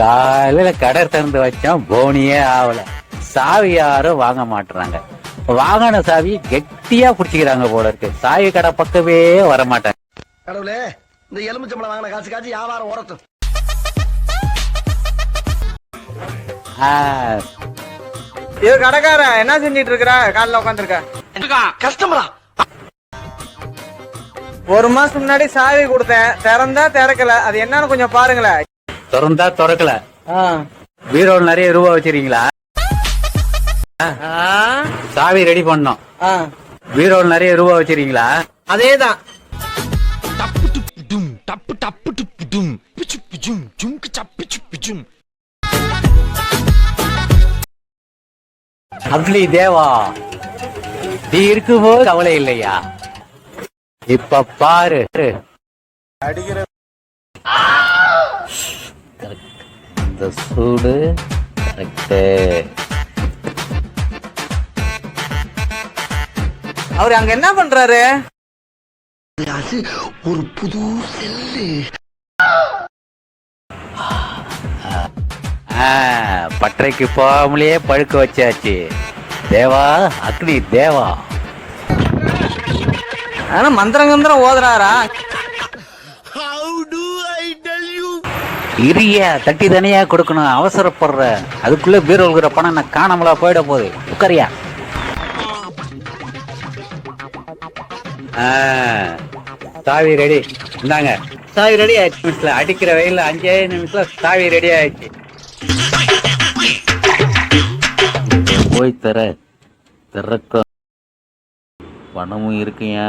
காலையில கடை திறந்து வச்சோம் போனியே ஆகல. சாவி யாரும் வாங்க மாட்டுறாங்க வாங்கின சாவி கெட்டியா புடிச்சுக்கிறாங்க போல இருக்கு. சாவி கடை பக்கமே வர மாட்டாங்க. கடவுளே இந்த எலுமிச்சம்பளம் வாங்கின காசு காசு வியாபாரம் ஆ, இது கடைக்காரன் என்ன செஞ்சிட்டு இருக்கிற? காலைல உட்காந்துருக்க கஸ்டமரா? ஒரு மாசம் முன்னாடி சாவி கொடுத்தேன். திறந்தா திறக்கல. அது என்னன்னு கொஞ்சம் பாருங்களேன். திறந்தா திறக்கல. பீரோல் நிறைய ரூபா வச்சிருக்கீங்களா? சாவி ரெடி பண்ணோம். பீரோல் நிறைய ரூபா வச்சிருக்கீங்களா? அதேதான். டப்பு டப்பு டுப்பு டும் பிச்சு பிச்சும் ஜும்கு சப்பு சுப்பு ஜும் அப்ளி தேவா நீ இருக்கும்போது கவலை இல்லையா? இப்ப பாரு. Correct. இந்த சூடு கரெக்டு அவர் அங்க என்ன பண்றாரு? ஒரு புது செல்லு. பட்டறைக்கு போகாமலேயே பழுக்க வச்சாச்சு. தேவா அக்னி தேவா. ஆனா மந்திரம் கந்திரம் ஓதுறாரா? இரிய தட்டி தனியா கொடுக்கணும் அவசரப்படுற. அதுக்குள்ளே பீரோல்கிற பணம் நான் காணாமலா போயிட போகுது. உட்காரியா? சாவி ரெடி. இந்தாங்க. சாவி ரெடி ஆயிடுச்சு. நிமிஷத்தில் அடிக்கிற வெயில்ல அஞ்சே நிமிஷத்துல சாவி ரெடி ஆயிடுச்சு. போய் தர. திறக்க. பணமும் இருக்குயா?